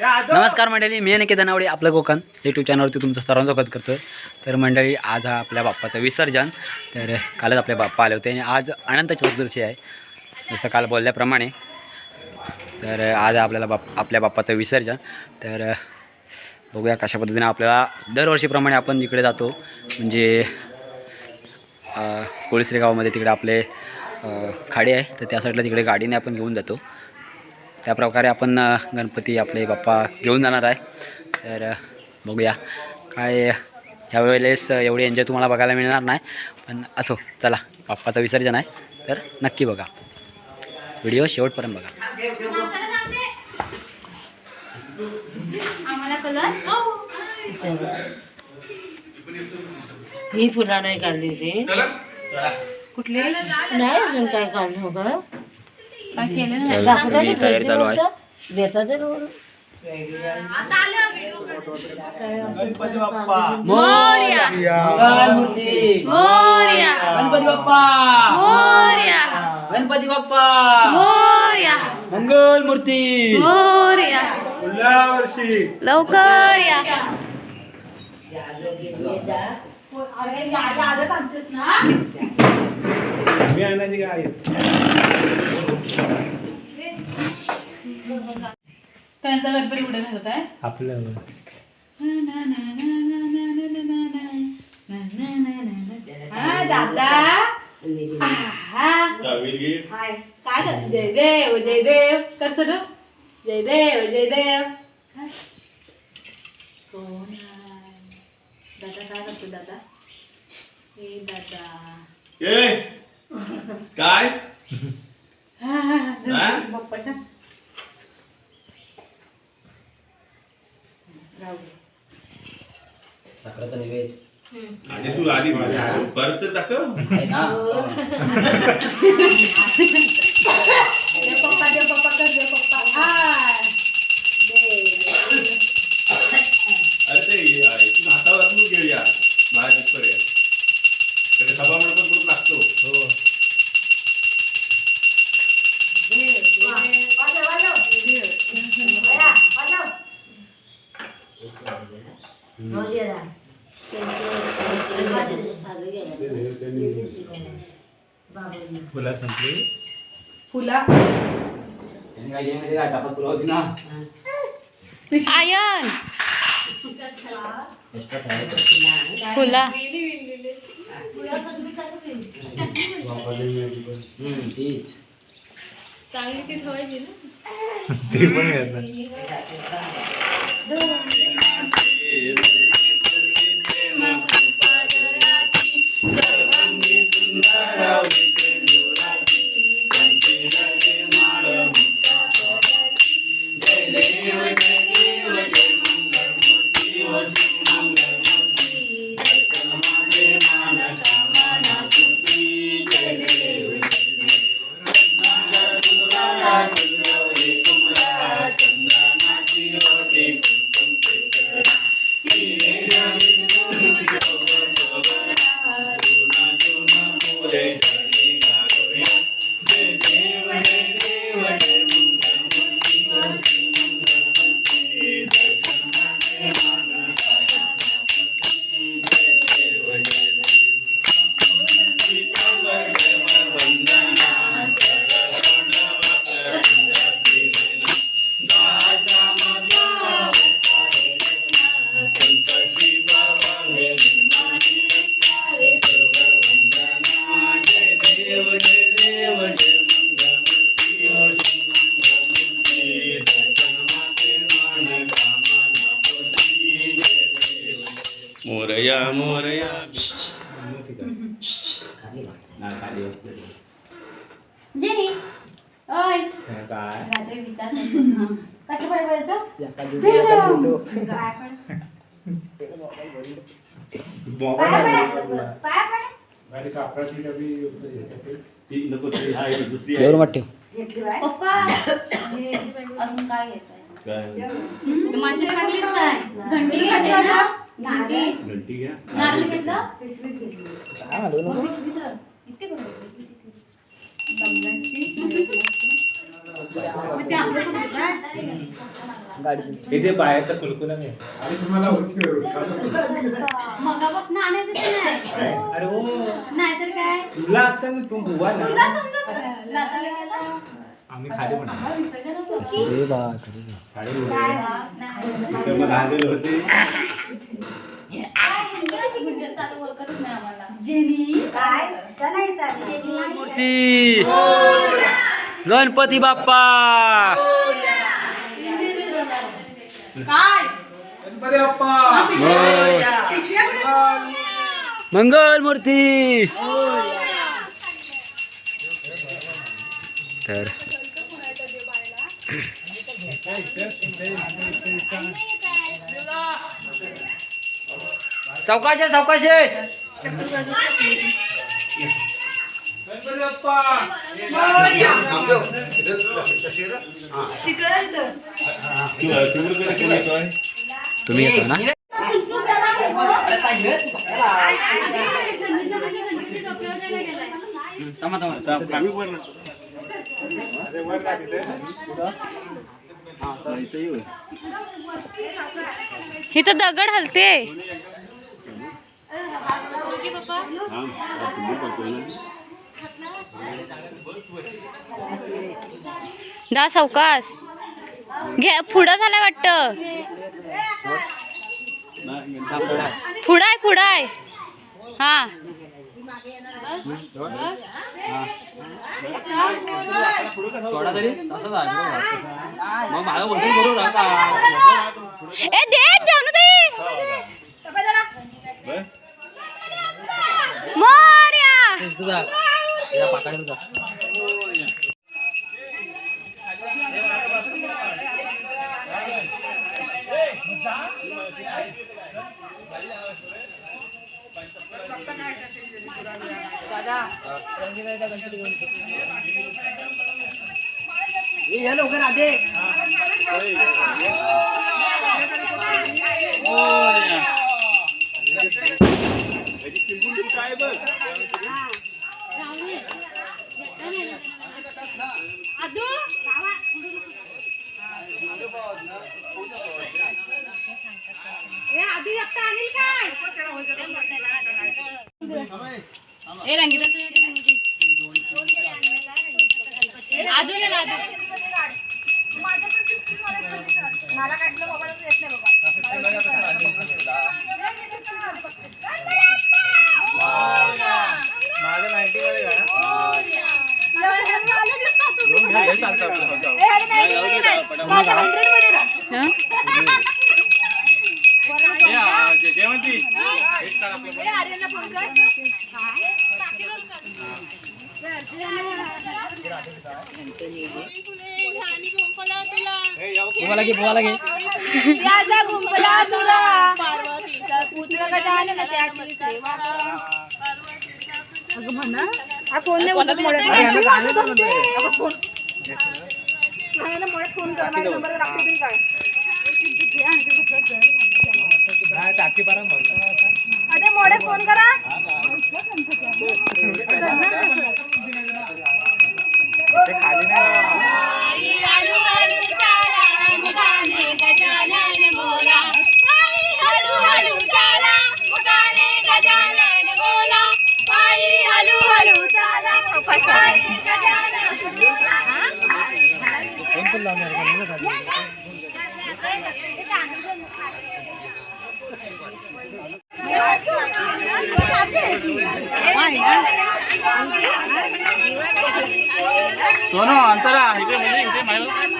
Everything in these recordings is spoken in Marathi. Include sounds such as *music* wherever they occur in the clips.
नमस्कार मंडळी मी अनिकेत नावडे आपलं कोकण. यूट्यूब चॅनलवरती तुमचं सर्वांचं स्वागत करतो तर मंडळी आज हा आपल्या बाप्पाचं विसर्जन. तर कालच आपले बाप्पा आले होते आणि आज अनंत चतुर्दशी आहे. जसं काल बोलल्याप्रमाणे तर आज आपल्याला बाप आपल्या बाप्पाचं विसर्जन. तर बघूया कशा पद्धतीने आपल्याला दरवर्षीप्रमाणे आपण जिकडे जातो म्हणजे अ, कोळसरे गावामध्ये तिकडे आपले खाडी आहे. तर त्या साईडला तिकडे गाडीने आपण घेऊन जातो. त्याप्रकारे आपण अ, गणपती आपले बाप्पा घेऊन जाणार आहे. तर बघूया. काय ह्या वेळेस एवढी एन्जॉय तुम्हाला बघायला मिळणार नाही. पण असो चला बाप्पाचं विसर्जन आहे. तर नक्की बघा. व्हिडिओ शेवटपर्यंत बघा. आम्हाला कलर ही. फुला नाही काढली रे कुठले? नाही अजून काय काढलं हो का. सगळी तयारी चालू आहे. देता ते रोड मोरया. मोरया. गणपती बाप्पा. मोरया. गणपती बाप्पा. मोरया. मंगल मूर्ती मोरया. लवकर या. आपलं काय कर जय देव जय देव कर सर जय देव जय देव कोण आहे? दादा काय करतो दादा? हे दादा. ए काय *laughs* हा, हा, हा. हा? बाप्पाच्या राहू दे. साखरेचा आधी तू आधी परत तर दाखव. आहे ना? *laughs* देव पप्पा कर पप्पा. फुला. आयन. फुला. चांगली ती ठेवायची ना. मोरया रात्री विचार कसं पाय पडतो ती नको ती आहे दुसरी देवर आहे मठ ठेव पप्पा हे अजून काय घेताय काय माझी काढलीच काय घंटी घेतली ना घंटी घंटी घ्या नारळ घेतलं काय आलो ना किती बरोबर दमलायची. इथे बाहेरचा कुलकुला नाही. आणि तुम्हाला अरे हो नाहीतर काय? तुला आता मी तू बुवा ना. तुला समजत नाही. लाताला गेला. आम्ही खाली म्हणा. विसर्जन होतं. रे बा खरी खाली. इथे मग आलेले होते. म्हणजे. जेनी? काय? तर नाही साडी. जेनी. मूर्ती गणपती बाप्पा! मंगल मूर्ती! तर सावकाश आहे, तुम्ही येतो ना? इथं दगड हलते. दा सावकाश. घे पुढं झाला वाटत. पुढाय पुढाय हा. थोडा तरी तसंच आहे बरोबर. मग माझं बोलतो बरोबर आहे का ए दे जाऊ ना ते मोर्या तुझा या पाकाने तुझा या बोला की बोला की राजा गुंफला तुला पुत्र गजानन त्याची सेवा करा. अगं म्हणा हा कोण नाही बोलत मोड्यात. सांगायला मोड्यात फोन कर लागतो तरी काय? अरे मोड्यात फोन करा. ते खाली नाही सोनो अंतरा इकडे म्हणजे इकडे माहिती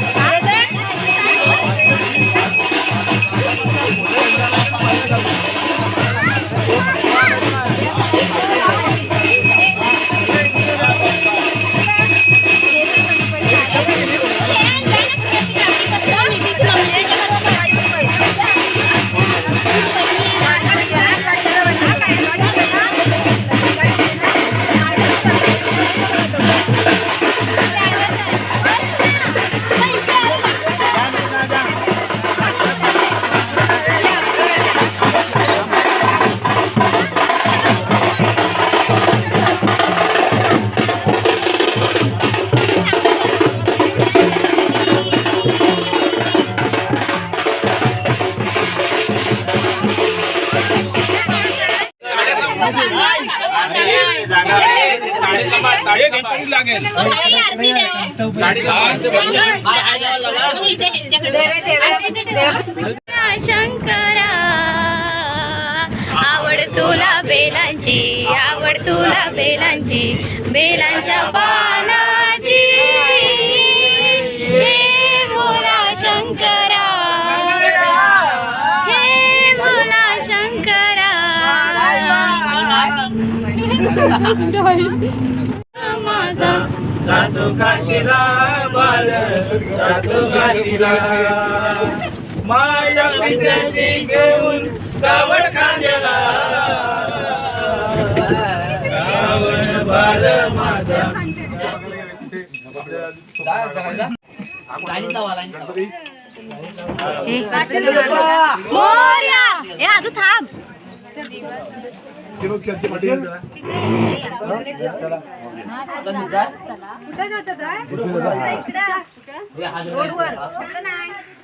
शंकरा आवड तुला बेलांची आवड तुला बेलांची बेलांच्या पानाची. हे शंकरा. हे भोला शंकरा. *laughs* माझा जातो काशीला बाल जातो काशीला माझ्या पित्याची घेऊन कावड कांद्याला कावड बाल माझा. मोरया हे आजू थांब. कुठे जातात रोडवर.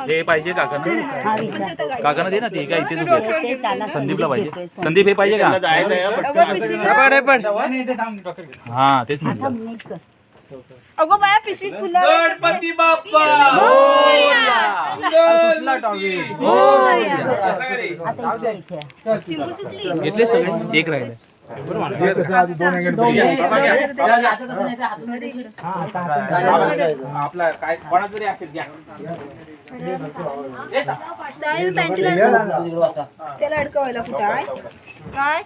हे पाहिजे काकांना काकांना दे ना ते काय इथेच संदीपला पाहिजे संदीप हे पाहिजे का हा तेच म्हटलं अगो बाया पिशवीत फुलं गणपती बाप्पा। घेतले सगळे एक राहिले आपला काय कोणा जरी असेल घ्या त्याला अडकवायला कुठं आहे काय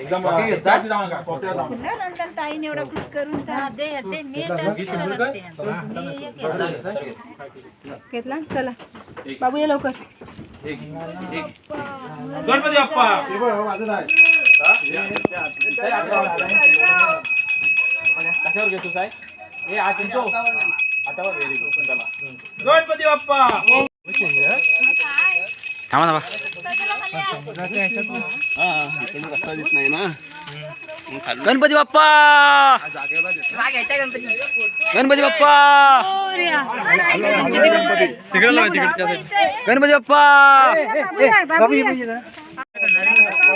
एकदम नंतर ताईने एवढा करून घेतला चला बाबू या लवकर गणपती बाप्पा कशावर घेतो साहेब हे आज तुमचो हातावर very good. चला. गणपती बाप्पा! थांबा थांबा गणपती बाप्पा! गणपती बाप्पा! गणपती बाप्पा!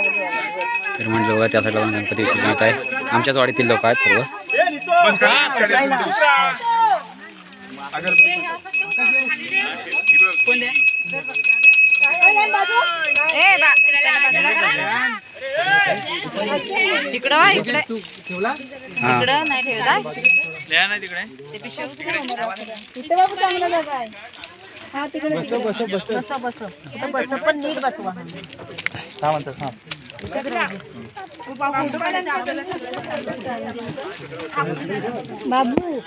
तर म्हणजे बघा त्या साईडला पण गणपती विसर्जन होत आहे. आमच्याच वाडीतील लोक आहेत सर्व. इकडं इकडे. इकडं नाही ठेवला तिकडे हा तिकडे. पण नीट बसवा. हा म्हणतात हा बाबू.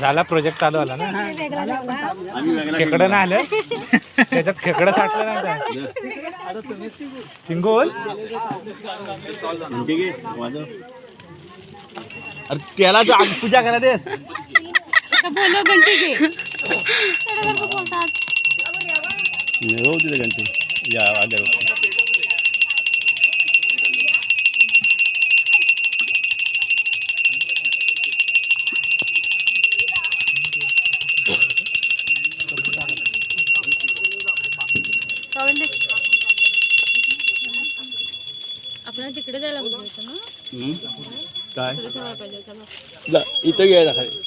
झाला प्रोजेक्ट चालू आला ना? खेकडं नाही आलं? त्याच्यात खेकडं साठलं नाही काय सिंगोल अरे त्याला तू आग पूजा करा दे. बोलो घंटी बोलतात तिथे घंटे. या आगर काय? इथं घ्यायला खाली.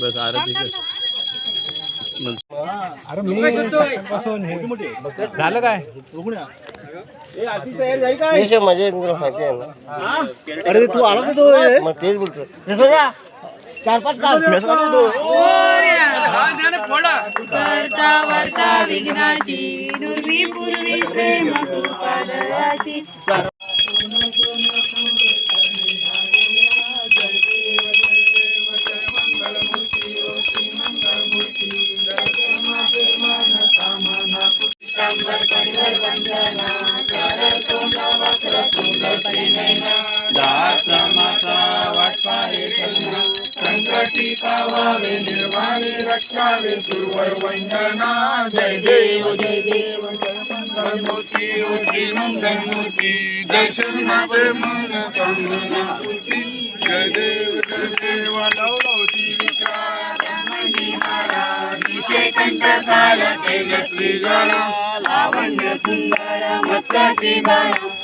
बस आरती अरे मी पासून हे. झालं काय? मजा माहिती आहे ना. अरे तू आला तो मग तेच बोलतो चार पाच वरचा वरचा विघ्नाची दुर्वी पूर्वी प्रेम कृपालयाची हातपाय करुणा संकटी पावावे निर्वाणी रक्षावे सुरवर वंदना जय देव जय देव धनुती उची नंदनुती दर्शन मन कंगना जय देव जय देव लवलवती विकार तेजस्वी जरा लावण्य सुंदर मस्ती बाळा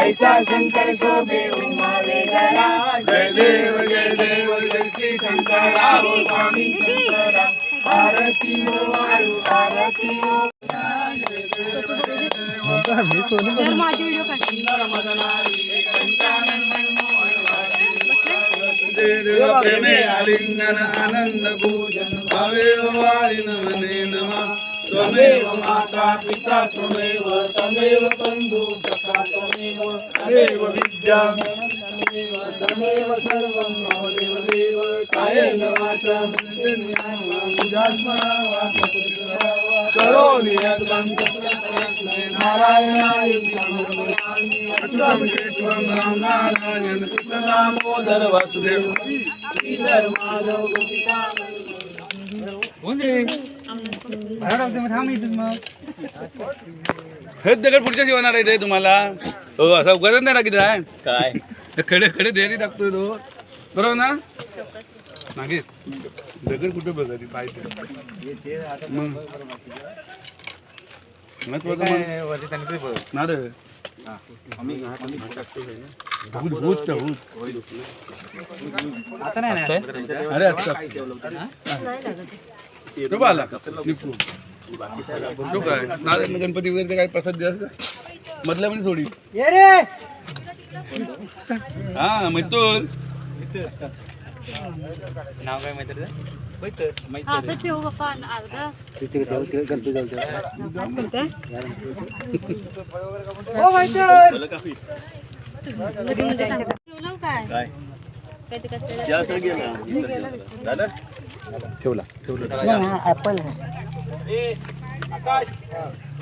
ऐसा शंकर शोभे उमावे जरा जय देव जय देव जय श्री शंकरा हो स्वामी शंकरा आरती हो वाळू आरती हो प्रेमे आलिंगन आनंद पूजन भावे वाळीन मने नमा त्वमेव माता पिता त्वमेव तमेव बन्धु सखा त्वमेव विद्या। तमेव सर्वं मम देव कायेन वाचा मुजात्मना वा करोमि यद्वं नारायणाय राम नारायण। कृष्ण वासुदेव श्रीधर माधव गोपिका हेच दगड पुढच्या शिवणार आहे ते तुम्हाला. हो असा उगाच नाही टाकीत आहे काय? खडे खडे देरी टाकतोय तो. बरोबर ना? मागे. दगड कुठे बघा ती. पाहिजे मग महत्वाचं ना रे. भूत भूत का भूत आता नाही अरे अच्छा तो आला तो काय नारायण गणपती वगैरे काय प्रसाद द्यायचा मधल्या पण थोडी ये रे हा मैतूर नाव काय माहिती असं ठेवू बाप्पा अर्धा काय काय कसं ठेवला. ऍपल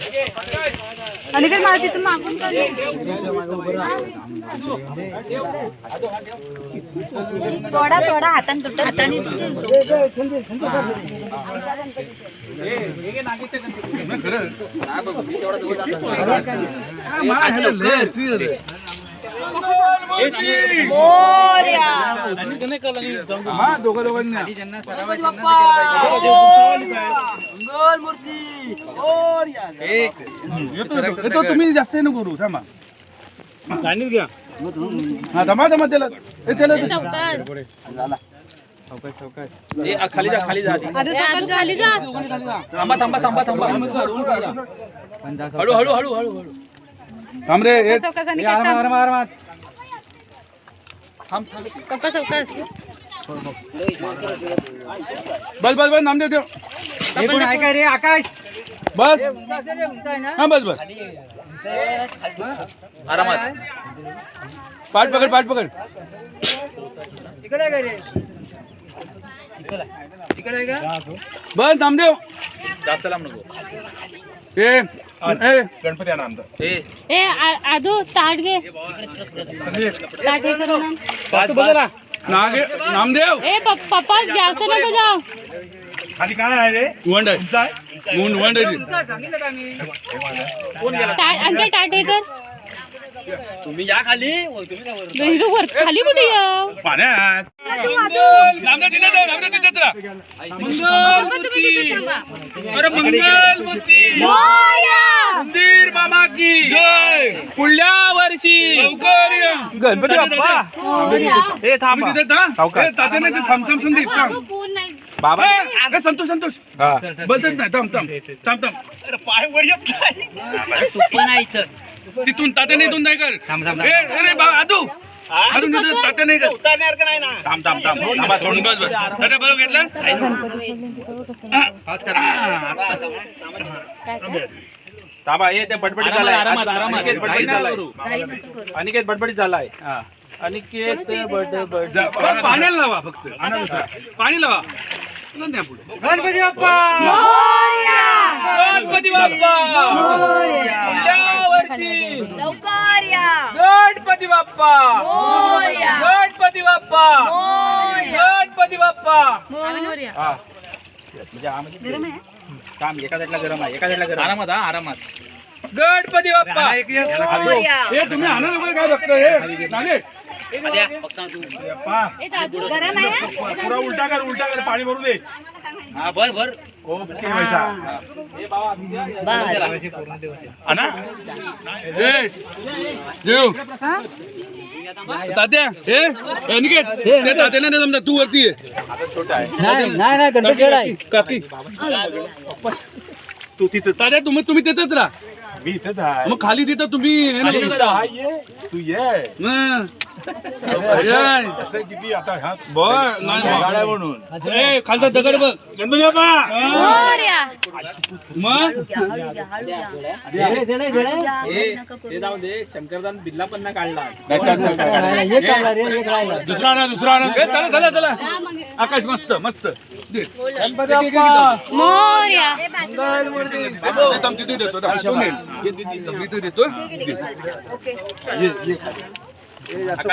आणि काय मला तिथून मागून. थोडा थोडा हातान तुटत. हाताने हा. न्या येतो. तुम्ही जास्त नको करू थांबा. हा थांबा थांबा त्याला ए, त्याला खाली जा खाली जा आधी. खाली जा. थांबा थांबा थांबा थांबा. हळू हळू हळू हळू हळू. थांब रे ए, बस बस बस नामदेव देव. रे आकाश? बस. हा बस बस. आरामात. पाठ पकड पाठ पकड. बस नामदेव. जास्त लांब नको. ए गणपती आणा आमचा. ए. आ- आदू ताट घे. ताट हे करू ना. पाच बघा नागे नामदेव. ए प- पप्पा जास्त नको जाऊ. खाली काय आहे रे? वंड आहे. वंड वंड आहे. ती. ता- अंकित ताट हे कर. तुम्ही या खाली. तुम्ही काय वर? हे वर खाली कुठे येऊ? पाण्यात. तिथे जा. अरे मंदिर मामा की. जय! पुढल्या वर्षी. लवकर या. गणपती बाप्पा. ए थांब. तुम्ही तिथे था ए, तात्याने ते थांब थांब संदीप थांब. नाही? बाबा. अगं संतोष संतोष. बसत नाही थांब थांब. थांब थांब. पाय वर येत नाही. तिथून तात्याने इथून नाही कर ए, अरे बा आदू. नाही कर उतारणार का नाही ना? थांब थांब थांब. थांबा, सोडून बस बस तात्या बरोबर घेतला? थांबा ये ते बडबडी झालाय. आरामात, आरामात. अनिकेत बडबडी झालाय. करू. अनिकेत झालाय. हा. बस पाण्याला लावा फक्त. पाणी लावा. गणपती बाप्पा गणपती बाप्पा पुढल्या वर्षी! लवकर या गणपती बाप्पा मोरया. गणपती बाप्पा मोरया. गणपती बाप्पा मोरया. हा. म्हणजे हा म्हणजे काम एका साईडला गरम आहे एका साईडला गरम आहे. आरामात हा आरामात. गणपती बाप्पा हा. हे तुम्ही वगैरे काय बघताय? पुरा उलटा कर उलटा कर पाणी भरू दे. हा भर भर. ओके वैसा. देव. तात्या हे ते नाही जमता तू वरती आहे नाही नाही नाही गणपती आहे काकी तू तिथं तात्या तुम्ही तुम्ही तिथंच राहा. मी इथंच आहे. मग खाली तिथं तुम्ही हे तू ये. हं. असं- किती आता ह्या बर नाही गाड्या म्हणून. ए खालचा दगड बघ. गणपती बाप्पा मोरया. मग? ते जाऊ दे शंकरदान बिल्ला पण ना काढला. नाही, चल, चल, चल, चल. दुसरा ना दुसरा ए, चला चला चला. आकाश मस्त मस्त. दे. गणपती बाप्पा मोरया. ए, थांब, तिथे देतो थांब, तो नेल. इथे देतो ये ये. थांब थांब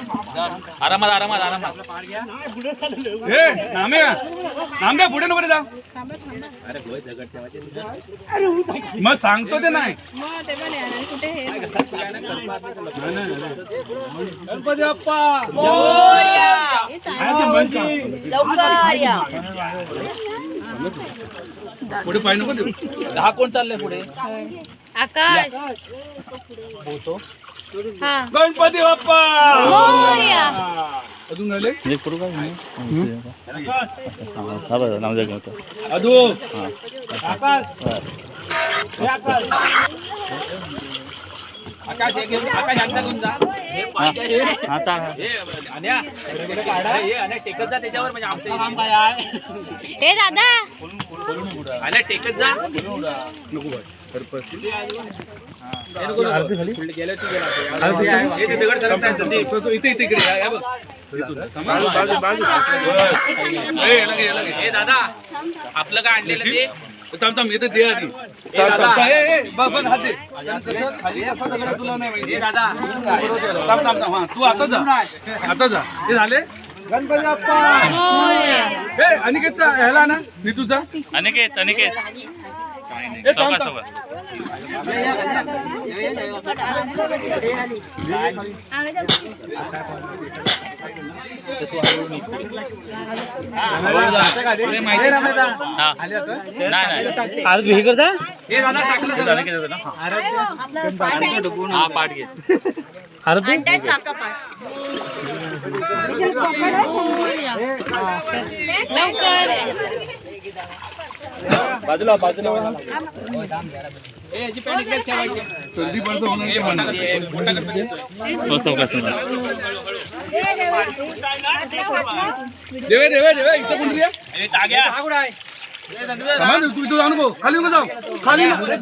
आरामात आरामात आरामात. ए नामे नामे पुढे नको रे जा मग सांगतो ते नाही. हे गणपती बाप्पा पुढे पाय नको देऊ. हा कोण चाललंय पुढे? आकाश. हा. गणपती बाप्पा! मोरया. अजून आले अदू ए दादा इथे इथे इकडे या, या बघ. बाजू बाजू बाजू ए, याला घे, याला घे. दादा. आपलं काय आणलेलं ते थांब थांब इथे दे आधी थांब, थांब, थांब. ए, दे. आधी तुला नाही दादा थांब थांब हा तू आता जा आता जा हे झाले गणपती बाप्पा अनिकेतचा ह्याला ना मी तुझा अनिकेत अनिकेत आज हे करता? हे दादा टाकलं हा पाठ घे. लवकर. बाजूला बाजूला सर्दी पडतो म्हणून ते म्हणा. देवे देवे देवे इथं कोणतरी आहे? थांबा ना, तू इथं जाऊ नको खाली नको जाऊ. खाली नको. अरे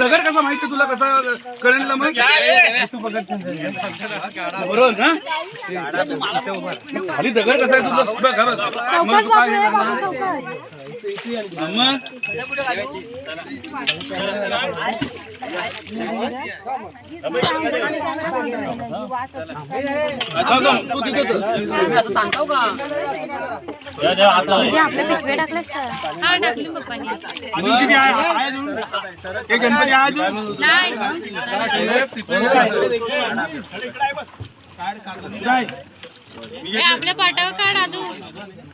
दगड कसा माहिती तुला कसा कळणला मग? तू बघत बरोबर ना? खाली दगड कसा आहे तुझा? बघ खरंच. मग तू काय? मग आता तू आहे. आपल्या पिशव्या टाकल्यास का टाकली पप्पानी. नाही ए, आपल्या पाटावर काढ आदू आकाश आपल्याला पाणी पाणी पाणी टाका पाणी टाका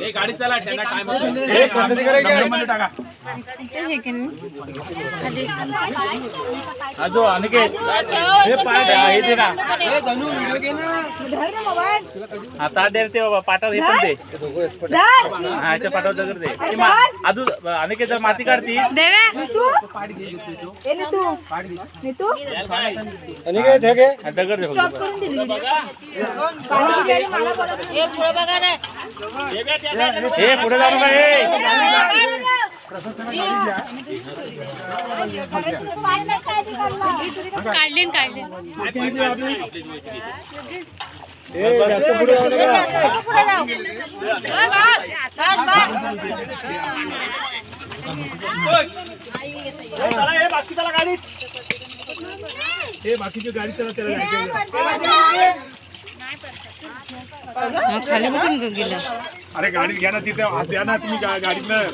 ए, गाडी. चला त्यांना टाइम की नाही? अजो अनिकेत. हे पाठ हे दे ना. ताट दे रे ते बाबा पाटावर हे पण दे. हा याच्या पाटावर दगड दे. ते अजून अनिकेत जर माती काढती. देव्या हा, दगड दे. फक्त. ए पुढे बघा रे हे पुढे जाऊ नका हे काढले काढले खाली बघून गेलं अरे गाडी घ्या ना तिथे द्या ना तुम्ही गाडीतलं